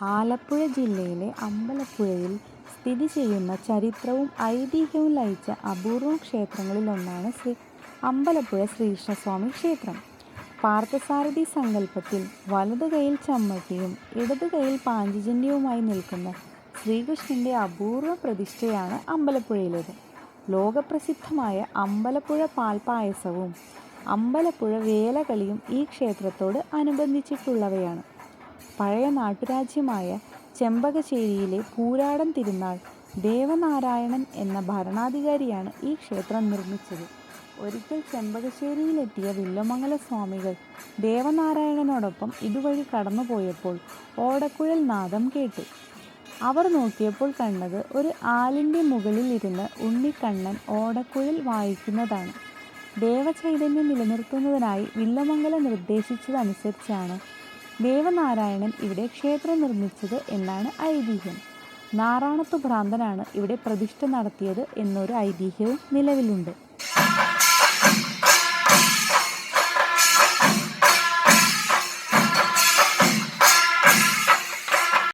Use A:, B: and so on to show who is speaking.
A: ആലപ്പുഴ ജില്ലയിലെ അമ്പലപ്പുഴയിൽ സ്ഥിതി ചെയ്യുന്ന ചരിത്രവും ഐതിഹ്യവും ലയിച്ച അപൂർവം ക്ഷേത്രങ്ങളിലൊന്നാണ് ശ്രീ അമ്പലപ്പുഴ ശ്രീകൃഷ്ണസ്വാമി ക്ഷേത്രം. പാർത്ഥസാരഥി സങ്കല്പത്തിൽ വലതു കൈയിൽ ചമ്മട്ടിയും ഇടതു കൈയിൽ പാഞ്ചജന്യവുമായി നിൽക്കുന്ന ശ്രീകൃഷ്ണന്റെ അപൂർവ പ്രതിഷ്ഠയാണ് അമ്പലപ്പുഴയിലേത്. ലോകപ്രസിദ്ധമായ അമ്പലപ്പുഴ പാൽപായസവും അമ്പലപ്പുഴ വേലകളിയും ഈ ക്ഷേത്രത്തോട് അനുബന്ധിച്ചുള്ളവയാണ്. പഴയ നാട്ടുരാജ്യമായ ചെമ്പകശ്ശേരിയിലെ പൂരാടൻ തിരുനാൾ ദേവനാരായണൻ എന്ന ഭരണാധികാരിയാണ് ഈ ക്ഷേത്രം നിർമ്മിച്ചത്. ഒരിക്കൽ ചെമ്പകശ്ശേരിയിലെത്തിയ വില്ലുമംഗല സ്വാമികൾ ദേവനാരായണനോടൊപ്പം ഇതുവഴി കടന്നുപോയപ്പോൾ ഓടക്കുഴൽ നാദം കേട്ടു. അവർ നോക്കിയപ്പോൾ കണ്ടത് ഒരു ആലിന്റെ മുകളിൽ ഇരുന്ന് ഉണ്ണിക്കണ്ണൻ ഓടക്കുഴൽ വായിക്കുന്നതാണ്. ദേവചൈതന്യം നിലനിർത്തുന്നതിനായി വില്വമംഗല നിർദ്ദേശിച്ചതനുസരിച്ചാണ് ദേവനാരായണൻ ഇവിടെ ക്ഷേത്രം നിർമ്മിച്ചത് എന്നാണ് ഐതിഹ്യം. നാറാണത്തു ഭ്രാന്തനാണ് ഇവിടെ പ്രതിഷ്ഠ നടത്തിയത് എന്നൊരു ഐതിഹ്യവും നിലവിലുണ്ട്.